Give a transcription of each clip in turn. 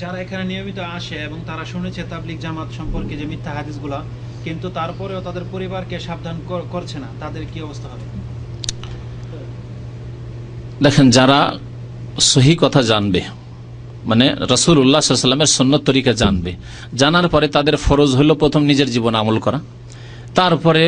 যারা এখানে নিয়মিত আসে এবং তারা শুনেছে তাবলিক জামাত সম্পর্কে যে মিথ্যা হাদিসগুলা, কিন্তু তারপরেও তাদের পরিবারকে সাবধান করছে না। তাদের কি অবস্থা হবে? দেখেন, যারা সহি কথা জানবে মানে রসুল উল্লাহ সাল্লামের সন্ন্যত তরিকা জানবে, জানার পরে তাদের ফরজ হলো প্রথম নিজের জীবন আমল করা। তারপরে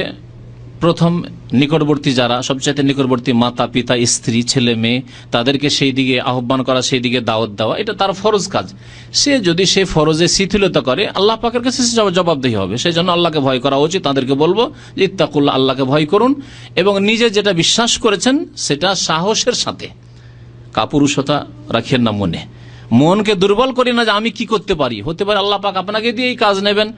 প্রথম নিকটবর্তী যারা, সবচাইতে নিকটবর্তী মাতা, পিতা, স্ত্রী, ছেলে, মেয়ে, তাদেরকে সেই দিকে আহ্বান করা, সেই দিকে দাওয়াত দেওয়া, এটা তার ফরজ কাজ। সে যদি সে ফরজে শিথিলতা করে, আল্লাহ পাকের কাছে সে জবাব- জবাবদিহি হবে। সেই জন্য আল্লাহকে ভয় করা উচিত। তাদেরকে বলব যে, ইত্তাকুল্লাহ, আল্লাহকে ভয় করুন এবং নিজে যেটা বিশ্বাস করেছেন, সেটা সাহসের সাথে। কাপুরুষতা রাখেন না মনে। মনকে দুর্বল করি না যে আমি কি করতে পারি। হতে পারে আল্লাহ পাক আপনাকে দিয়ে এই কাজ নেবেন।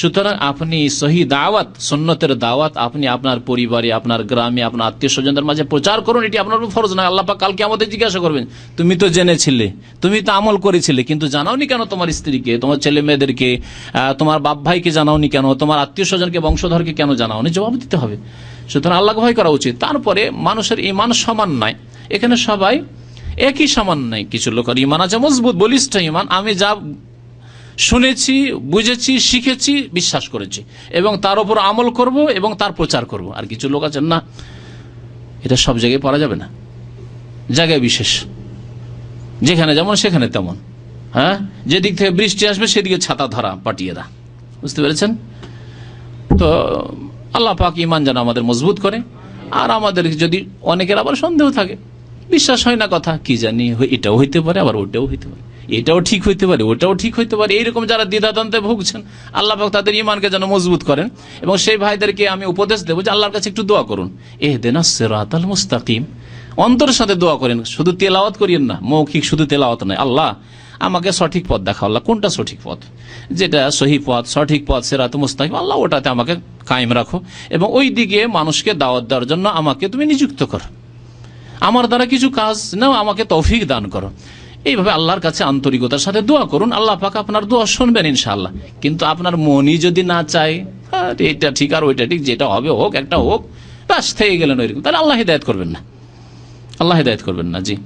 সুতরাং আপনি সহি দাওয়াত সন্ন্যতের দাওয়াত আপনি আপনার পরিবারে, আপনার গ্রামে, আপনার আত্মীয় স্বজনদের মাঝে প্রচার করুন। এটি আপনার ফরজ নয়। আল্লাহ পাক কালকে আমাদের জিজ্ঞাসা করবেন, তুমি তো জেনেছিলে, তুমি তো আমল করেছিলে, কিন্তু জানাওনি কেন তোমার স্ত্রীকে, তোমার ছেলে মেয়েদেরকে তোমার বাপ ভাইকে জানাওনি কেন, তোমার আত্মীয় স্বজনকে, বংশধরকে কেন জানাওনি? জবাব দিতে হবে। সুতরাং আল্লাহ ভয় করা উচিত। তারপরে মানুষের ইমান সমান নয়। এখানে সবাই একই সমান নাই কিছু লোকের ইমান আছে, মজবুত, বলিষ্ঠ ইমান আমি যা শুনেছি, বুঝেছি, শিখেছি, বিশ্বাস করেছি। এবং তার উপর আমল করব এবং তার প্রচার করব। আর কিছু লোক আছেন না, এটা সব জায়গায় পারা যাবে না। জায়গায় বিশেষ। যেখানে যেমন, সেখানে তেমন। হ্যাঁ? যেদিক থেকে বৃষ্টি আসবে, সেদিকে ছাতা ধরা পাঠিয়ে দা। বুঝতে পেরেছেন? তো আল্লাহ পাক ইমান যেন আমাদের মজবুত করে। আর আমাদের যদি অনেকের আবার সন্দেহ থাকে বিশ্বাস হয় না কথা, কি জানি এটাও হইতে পারে, আবার ওটাও হইতে পারে। এটাও ঠিক হইতে পারে, ওটাও ঠিক হইতে পারে, এইরকম যারা দ্বিধাদ্বন্দ্বে ভুগছেন, আল্লাহ তাদের ইমানকে যেন মজবুত করেন। এবং সেই ভাইদেরকে আমি উপদেশ দেবো যে আল্লাহর কাছে একটু দোয়া করুন। এহ দেনা সেরাতাল মুস্তাকিম। অন্তরের সাথে দোয়া করেন, শুধু তেলাওয়াত করিয়েন না, মৌখিক শুধু তেলাওয়াত নয়। আল্লাহ, আমাকে সঠিক পথ দেখা আল্লাহ, কোনটা সঠিক পথ? যেটা সহি পথ, সঠিক পথ, সেরাত মুস্তাকিম, আল্লাহ, ওটাতে আমাকে কায়েম রাখো। এবং ওই দিকে মানুষকে দাওয়াত দেওয়ার জন্য আমাকে তুমি নিযুক্ত করো। আমার দ্বারা কিছু কাজ, নাও আমাকে তৌফিক দান করো। এইভাবে আল্লাহর কাছে আন্তরিকতার সাথে দোয়া করুন। আল্লাহ পাক আপনার দোয়া শুনবেন ইনশাল্লাহ কিন্তু আপনার মনই যদি না চায় এটা ঠিক আর ওইটা ঠিক, যেটা হবে হোক, একটা হোক ব্যাস থেকে গেলেন ওইরকম। তাহলে আল্লাহ হেদায়ত করবেন না। আল্লাহ হিদায়ত করবেন না, জি।